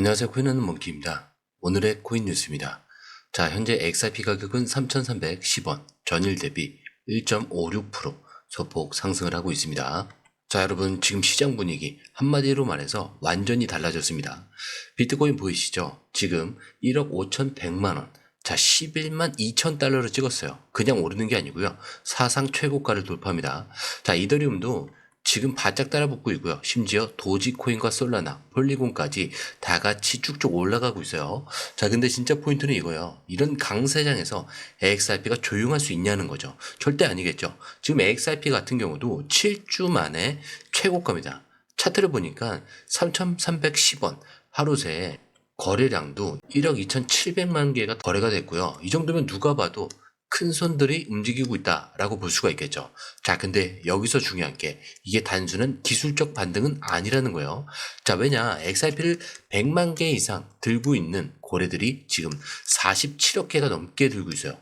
안녕하세요. 코인하는 몽키입니다. 오늘의 코인 뉴스입니다. 자, 현재 XRP 가격은 3,310원, 전일 대비 1.56% 소폭 상승을 하고 있습니다. 자, 여러분, 지금 시장 분위기 한마디로 말해서 완전히 달라졌습니다. 비트코인 보이시죠? 지금 1억 5,100만원. 자, 11만 2천 달러를 찍었어요. 그냥 오르는 게 아니고요. 사상 최고가를 돌파합니다. 자, 이더리움도 지금 바짝 따라붙고 있고요. 심지어 도지코인과 솔라나, 폴리곤까지 다 같이 쭉쭉 올라가고 있어요. 자, 근데 진짜 포인트는 이거예요. 이런 강세장에서 XRP가 조용할 수 있냐는 거죠. 절대 아니겠죠. 지금 XRP 같은 경우도 7주 만에 최고가입니다. 차트를 보니까 3,310원 하루 새에 거래량도 1억 2,700만 개가 거래가 됐고요. 이 정도면 누가 봐도 큰 손들이 움직이고 있다라고 볼 수가 있겠죠. 자, 근데 여기서 중요한 게 이게 단순한 기술적 반등은 아니라는 거예요. 자, 왜냐? XRP를 100만 개 이상 들고 있는 고래들이 지금 47억 개가 넘게 들고 있어요.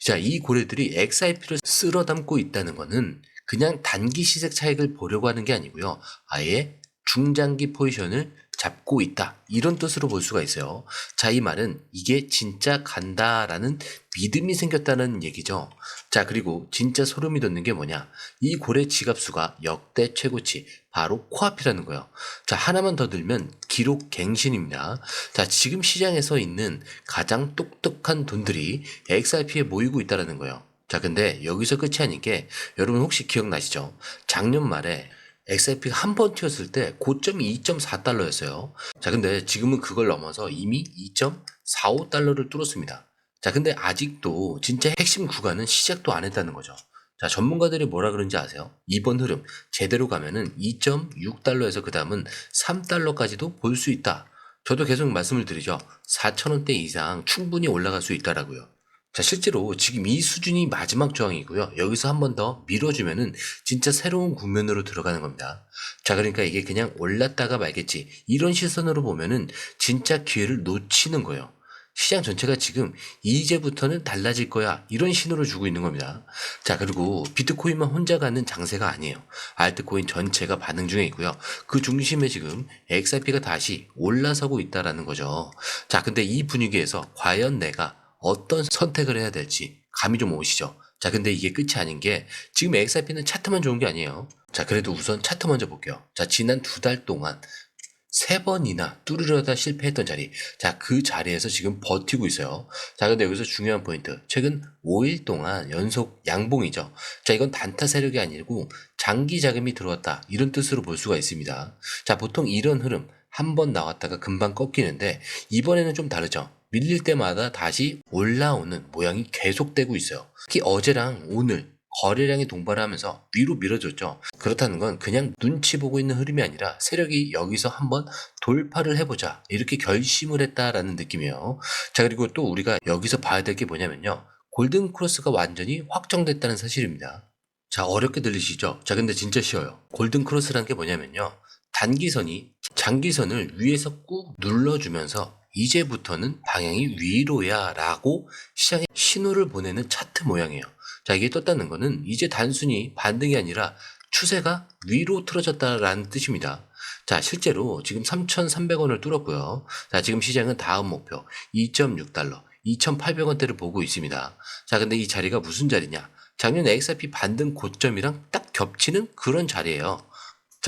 자, 이 고래들이 XRP를 쓸어 담고 있다는 거는 그냥 단기 시세 차익을 보려고 하는 게 아니고요. 아예 중장기 포지션을 잡고 있다. 이런 뜻으로 볼 수가 있어요. 자, 이 말은 이게 진짜 간다라는 믿음이 생겼다는 얘기죠. 자, 그리고 진짜 소름이 돋는 게 뭐냐. 이 고래 지갑수가 역대 최고치, 바로 코앞이라는 거예요. 자, 하나만 더 들면 기록 갱신입니다. 자, 지금 시장에서 있는 가장 똑똑한 돈들이 XRP에 모이고 있다는 거예요. 자, 근데 여기서 끝이 아닌 게 여러분 혹시 기억나시죠? 작년 말에 XRP가 한 번 튀었을 때 고점이 2.4달러였어요. 자, 근데 지금은 그걸 넘어서 이미 2.45달러를 뚫었습니다. 자, 근데 아직도 진짜 핵심 구간은 시작도 안 했다는 거죠. 자, 전문가들이 뭐라 그런지 아세요? 이번 흐름 제대로 가면은 2.6달러에서 그 다음은 3달러까지도 볼 수 있다. 저도 계속 말씀을 드리죠. 4천원대 이상 충분히 올라갈 수 있다라고요. 자, 실제로 지금 이 수준이 마지막 저항이고요. 여기서 한 번 더 밀어주면은 진짜 새로운 국면으로 들어가는 겁니다. 자, 그러니까 이게 그냥 올랐다가 말겠지. 이런 시선으로 보면은 진짜 기회를 놓치는 거예요. 시장 전체가 지금 이제부터는 달라질 거야. 이런 신호를 주고 있는 겁니다. 자, 그리고 비트코인만 혼자 가는 장세가 아니에요. 알트코인 전체가 반응 중에 있고요. 그 중심에 지금 XRP가 다시 올라서고 있다라는 거죠. 자, 근데 이 분위기에서 과연 내가 어떤 선택을 해야 될지 감이 좀 오시죠? 자, 근데 이게 끝이 아닌 게 지금 XRP는 차트만 좋은 게 아니에요. 자, 그래도 우선 차트 먼저 볼게요. 자, 지난 두 달 동안 세 번이나 뚫으려다 실패했던 자리. 자, 그 자리에서 지금 버티고 있어요. 자, 근데 여기서 중요한 포인트. 최근 5일 동안 연속 양봉이죠. 자, 이건 단타 세력이 아니고 장기 자금이 들어왔다. 이런 뜻으로 볼 수가 있습니다. 자, 보통 이런 흐름 한 번 나왔다가 금방 꺾이는데 이번에는 좀 다르죠. 밀릴 때마다 다시 올라오는 모양이 계속되고 있어요. 특히 어제랑 오늘 거래량이 동반을 하면서 위로 밀어줬죠. 그렇다는 건 그냥 눈치 보고 있는 흐름이 아니라 세력이 여기서 한번 돌파를 해보자. 이렇게 결심을 했다라는 느낌이에요. 자, 그리고 또 우리가 여기서 봐야 될 게 뭐냐면요. 골든 크로스가 완전히 확정됐다는 사실입니다. 자, 어렵게 들리시죠? 자, 근데 진짜 쉬워요. 골든 크로스라는 게 뭐냐면요. 단기선이 장기선을 위에서 꾹 눌러주면서 이제부터는 방향이 위로야 라고 시장에 신호를 보내는 차트 모양이에요. 자, 이게 떴다는 거는 이제 단순히 반등이 아니라 추세가 위로 틀어졌다라는 뜻입니다. 자, 실제로 지금 3,300원을 뚫었고요. 자, 지금 시장은 다음 목표 2.6달러, 2,800원대를 보고 있습니다. 자, 근데 이 자리가 무슨 자리냐? 작년 XRP 반등 고점이랑 딱 겹치는 그런 자리예요.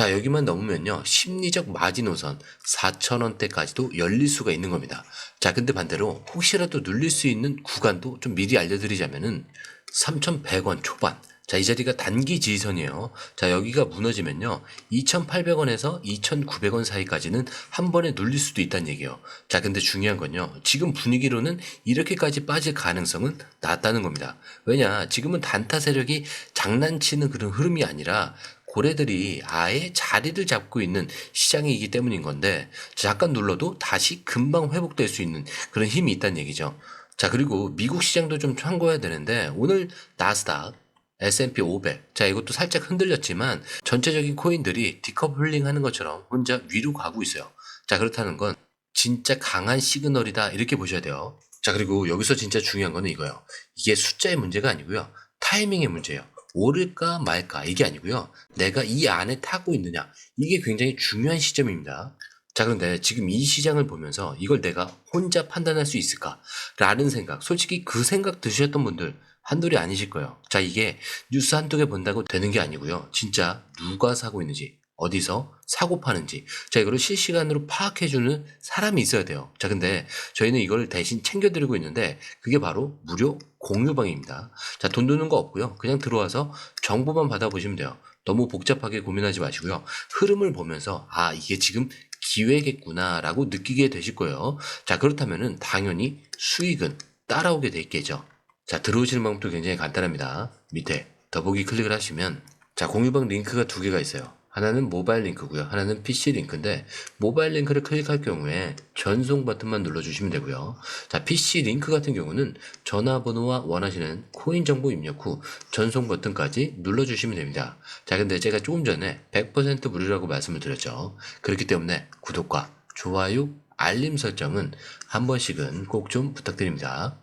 자, 여기만 넘으면요. 심리적 마지노선 4,000원대까지도 열릴 수가 있는 겁니다. 자, 근데 반대로 혹시라도 눌릴 수 있는 구간도 좀 미리 알려드리자면은 3,100원 초반. 자, 이 자리가 단기 지지선이에요. 자, 여기가 무너지면요. 2,800원에서 2,900원 사이까지는 한 번에 눌릴 수도 있다는 얘기예요. 자, 근데 중요한 건요. 지금 분위기로는 이렇게까지 빠질 가능성은 낮다는 겁니다. 왜냐? 지금은 단타 세력이 장난치는 그런 흐름이 아니라 고래들이 아예 자리를 잡고 있는 시장이기 때문인 건데 잠깐 눌러도 다시 금방 회복될 수 있는 그런 힘이 있다는 얘기죠. 자 그리고 미국 시장도 좀 참고해야 되는데 오늘 나스닥 S&P 500. 자, 이것도 살짝 흔들렸지만 전체적인 코인들이 디커플링 하는 것처럼 혼자 위로 가고 있어요. 자, 그렇다는 건 진짜 강한 시그널이다. 이렇게 보셔야 돼요. 자, 그리고 여기서 진짜 중요한 거는 이거예요. 이게 숫자의 문제가 아니고요. 타이밍의 문제예요. 오를까 말까 이게 아니고요. 내가 이 안에 타고 있느냐. 이게 굉장히 중요한 시점입니다. 자, 자, 그런데 지금 이 시장을 보면서 이걸 내가 혼자 판단할 수 있을까? 라는 생각, 솔직히 그 생각 드셨던 분들 한둘이 아니실 거예요. 자, 이게 뉴스 한두 개 본다고 되는 게 아니고요. 진짜 누가 사고 있는지, 어디서 사고 파는지, 자, 이거를 실시간으로 파악해 주는 사람이 있어야 돼요. 자, 근데 저희는 이걸 대신 챙겨 드리고 있는데 그게 바로 무료 공유방입니다. 자, 돈 드는 거 없고요. 그냥 들어와서 정보만 받아보시면 돼요. 너무 복잡하게 고민하지 마시고요. 흐름을 보면서 아, 이게 지금 기회겠구나라고 느끼게 되실 거예요. 자, 그렇다면은 당연히 수익은 따라오게 돼 있겠죠. 자, 들어오시는 방법도 굉장히 간단합니다. 밑에 더보기 클릭을 하시면 자, 공유방 링크가 두 개가 있어요. 하나는 모바일 링크고요. 하나는 PC 링크인데 모바일 링크를 클릭할 경우에 전송 버튼만 눌러주시면 되고요. 자, PC 링크 같은 경우는 전화번호와 원하시는 코인 정보 입력 후 전송 버튼까지 눌러주시면 됩니다. 자, 근데 제가 조금 전에 100% 무료라고 말씀을 드렸죠. 그렇기 때문에 구독과 좋아요, 알림 설정은 한 번씩은 꼭 좀 부탁드립니다.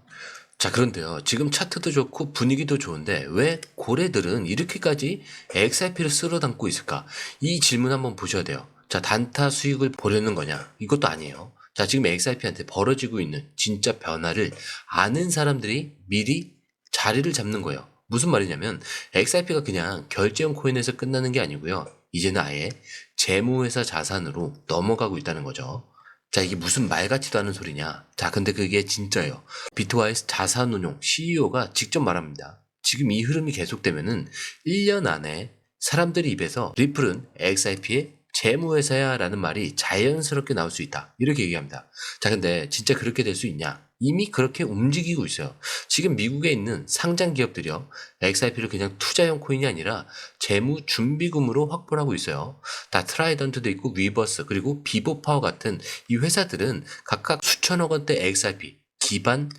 자, 그런데요. 지금 차트도 좋고 분위기도 좋은데 왜 고래들은 이렇게까지 XRP를 쓸어 담고 있을까? 이 질문 한번 보셔야 돼요. 자, 단타 수익을 보려는 거냐? 이것도 아니에요. 자, 지금 XRP한테 벌어지고 있는 진짜 변화를 아는 사람들이 미리 자리를 잡는 거예요. 무슨 말이냐면 XRP가 그냥 결제형 코인에서 끝나는 게 아니고요. 이제는 아예 재무회사 자산으로 넘어가고 있다는 거죠. 자, 이게 무슨 말 같지도 않은 소리냐? 자, 근데 그게 진짜예요. 비트와이스 자산운용 CEO가 직접 말합니다. 지금 이 흐름이 계속되면은 1년 안에 사람들이 입에서 리플은 XRP의 재무회사야 라는 말이 자연스럽게 나올 수 있다. 이렇게 얘기합니다. 자, 근데 진짜 그렇게 될 수 있냐? 이미 그렇게 움직이고 있어요. 지금 미국에 있는 상장 기업들이요. XRP를 그냥 투자용 코인이 아니라 재무 준비금으로 확보를 하고 있어요. 다 트라이던트도 있고 위버스 그리고 비보파워 같은 이 회사들은 각각 수천억 원대 XRP 기반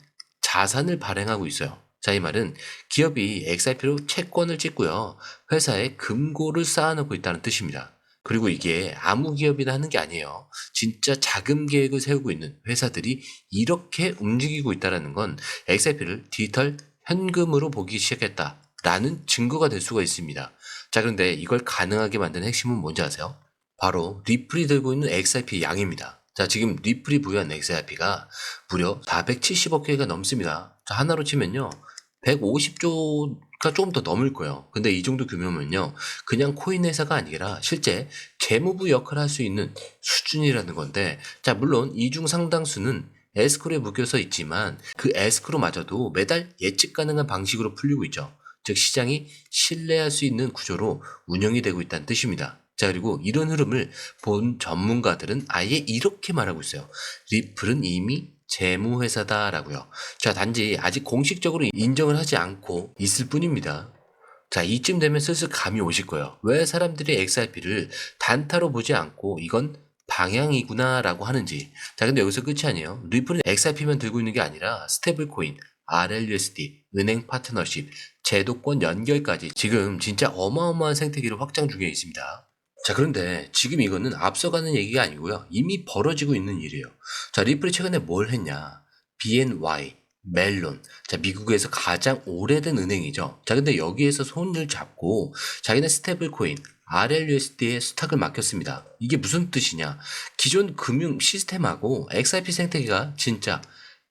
자산을 발행하고 있어요. 자, 이 말은 기업이 XRP로 채권을 찍고요. 회사에 금고를 쌓아놓고 있다는 뜻입니다. 그리고 이게 아무 기업이나 하는 게 아니에요. 진짜 자금 계획을 세우고 있는 회사들이 이렇게 움직이고 있다는 건 XRP를 디지털 현금으로 보기 시작했다 라는 증거가 될 수가 있습니다. 자, 그런데 이걸 가능하게 만든 핵심은 뭔지 아세요? 바로 리플이 들고 있는 XRP 양입니다. 자, 지금 리플이 부여한 XRP가 무려 470억 개가 넘습니다. 자, 하나로 치면요. 150조 가 조금 더 넘을 거예요. 근데 이 정도 규모면요. 그냥 코인 회사가 아니라 실제 재무부 역할을 할 수 있는 수준이라는 건데, 자, 물론 이 중 상당수는 에스크로에 묶여서 있지만 그 에스크로마저도 매달 예측 가능한 방식으로 풀리고 있죠. 즉 시장이 신뢰할 수 있는 구조로 운영이 되고 있다는 뜻입니다. 자, 그리고 이런 흐름을 본 전문가들은 아예 이렇게 말하고 있어요. 리플은 이미 재무회사다라고요. 자, 단지 아직 공식적으로 인정을 하지 않고 있을 뿐입니다. 자, 이쯤 되면 슬슬 감이 오실 거예요. 왜 사람들이 XRP를 단타로 보지 않고 이건 방향이구나라고 하는지. 자, 근데 여기서 끝이 아니에요. 리플은 XRP만 들고 있는 게 아니라 스테이블 코인, RLUSD, 은행 파트너십, 제도권 연결까지 지금 진짜 어마어마한 생태계를 확장 중에 있습니다. 자, 그런데 지금 이거는 앞서가는 얘기가 아니고요. 이미 벌어지고 있는 일이에요. 자, 리플이 최근에 뭘 했냐? BNY, 멜론. 자, 미국에서 가장 오래된 은행이죠. 자, 근데 여기에서 손을 잡고 자기네 스테이블 코인, RLUSD에 수탁을 맡겼습니다. 이게 무슨 뜻이냐? 기존 금융 시스템하고 XRP 생태계가 진짜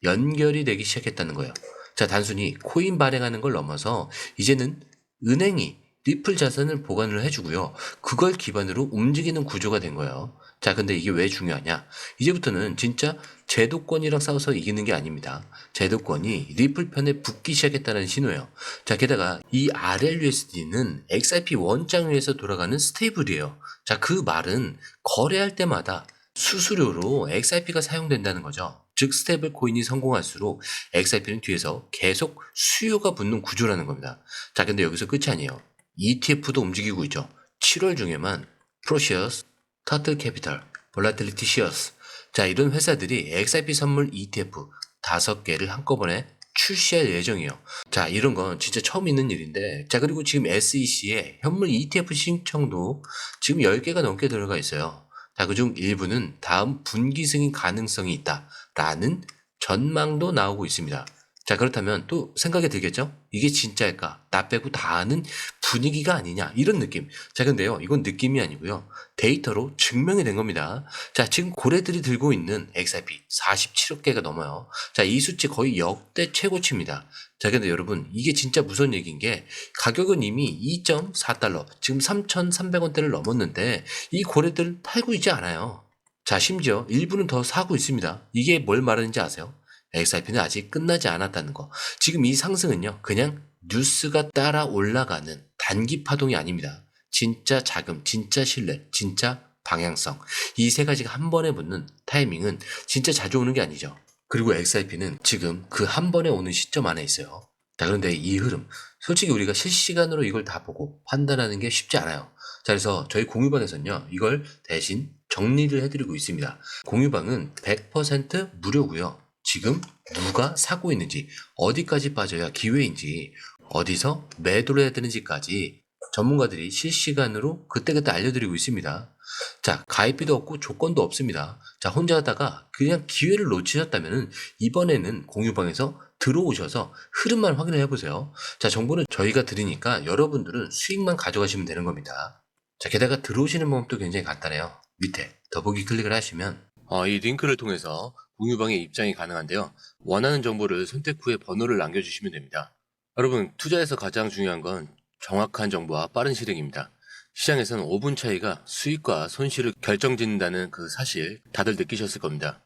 연결이 되기 시작했다는 거예요. 자, 단순히 코인 발행하는 걸 넘어서 이제는 은행이 리플 자산을 보관을 해주고요. 그걸 기반으로 움직이는 구조가 된 거예요. 자, 근데 이게 왜 중요하냐? 이제부터는 진짜 제도권이랑 싸워서 이기는 게 아닙니다. 제도권이 리플 편에 붙기 시작했다는 신호예요. 자, 게다가 이 RLUSD는 XRP 원장 위에서 돌아가는 스테이블이에요. 자, 그 말은 거래할 때마다 수수료로 XRP가 사용된다는 거죠. 즉 스테이블 코인이 성공할수록 XRP는 뒤에서 계속 수요가 붙는 구조라는 겁니다. 자, 근데 여기서 끝이 아니에요. ETF도 움직이고 있죠. 7월 중에만 프로시어스, 터틀 캐피탈, 볼라틸리티 시어스 자 이런 회사들이 XRP 선물 ETF 다섯 개를 한꺼번에 출시할 예정이에요. 자 이런 건 진짜 처음 있는 일인데 자 그리고 지금 SEC에 현물 ETF 신청도 지금 10개가 넘게 들어가 있어요. 자 그중 일부는 다음 분기 승인 가능성이 있다라는 전망도 나오고 있습니다. 자, 그렇다면 또 생각이 들겠죠? 이게 진짜일까? 나 빼고 다 아는 분위기가 아니냐? 이런 느낌. 자, 근데요, 이건 느낌이 아니고요. 데이터로 증명이 된 겁니다. 자, 지금 고래들이 들고 있는 XRP 47억 개가 넘어요. 자, 이 수치 거의 역대 최고치입니다. 자, 근데 여러분, 이게 진짜 무서운 얘기인 게 가격은 이미 2.4달러, 지금 3,300원대를 넘었는데 이 고래들 팔고 있지 않아요. 자, 심지어 일부는 더 사고 있습니다. 이게 뭘 말하는지 아세요? XRP는 아직 끝나지 않았다는 거. 지금 이 상승은요, 그냥 뉴스가 따라 올라가는 단기 파동이 아닙니다. 진짜 자금, 진짜 신뢰, 진짜 방향성. 이 세 가지가 한 번에 붙는 타이밍은 진짜 자주 오는 게 아니죠. 그리고 XRP는 지금 그 한 번에 오는 시점 안에 있어요. 자, 그런데 이 흐름, 솔직히 우리가 실시간으로 이걸 다 보고 판단하는 게 쉽지 않아요. 자, 그래서 저희 공유방에서는요, 이걸 대신 정리를 해드리고 있습니다. 공유방은 100% 무료고요. 지금 누가 사고 있는지, 어디까지 빠져야 기회인지, 어디서 매도를 해야 되는지까지 전문가들이 실시간으로 그때그때 알려드리고 있습니다. 자, 가입비도 없고 조건도 없습니다. 자, 혼자 하다가 그냥 기회를 놓치셨다면 이번에는 공유방에서 들어오셔서 흐름만 확인을 해보세요. 자, 정보는 저희가 드리니까 여러분들은 수익만 가져가시면 되는 겁니다. 자, 게다가 들어오시는 방법도 굉장히 간단해요. 밑에 더보기 클릭을 하시면 어, 이 링크를 통해서 공유방에 입장이 가능한데요. 원하는 정보를 선택 후에 번호를 남겨주시면 됩니다. 여러분, 투자에서 가장 중요한 건 정확한 정보와 빠른 실행입니다. 시장에서는 5분 차이가 수익과 손실을 결정짓는다는 그 사실 다들 느끼셨을 겁니다.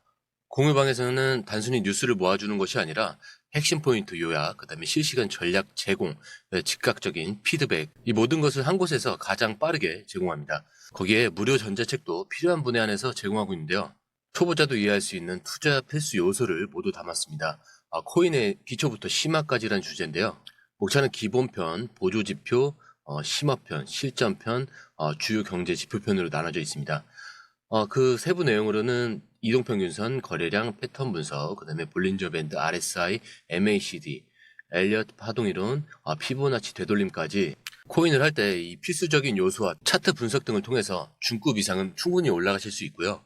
공유방에서는 단순히 뉴스를 모아주는 것이 아니라 핵심 포인트 요약, 그 다음에 실시간 전략 제공, 즉각적인 피드백, 이 모든 것을 한 곳에서 가장 빠르게 제공합니다. 거기에 무료 전자책도 필요한 분에 한해서 제공하고 있는데요. 초보자도 이해할 수 있는 투자 필수 요소를 모두 담았습니다. 아, 코인의 기초부터 심화까지란 주제인데요. 목차는 기본편, 보조지표, 어, 심화편, 실전편, 어, 주요 경제 지표편으로 나눠져 있습니다. 어, 그 세부 내용으로는 이동평균선, 거래량, 패턴 분석, 그 다음에 볼린저 밴드, RSI, MACD, 엘리어트 파동이론, 어, 피보나치 되돌림까지 코인을 할 때 이 필수적인 요소와 차트 분석 등을 통해서 중급 이상은 충분히 올라가실 수 있고요.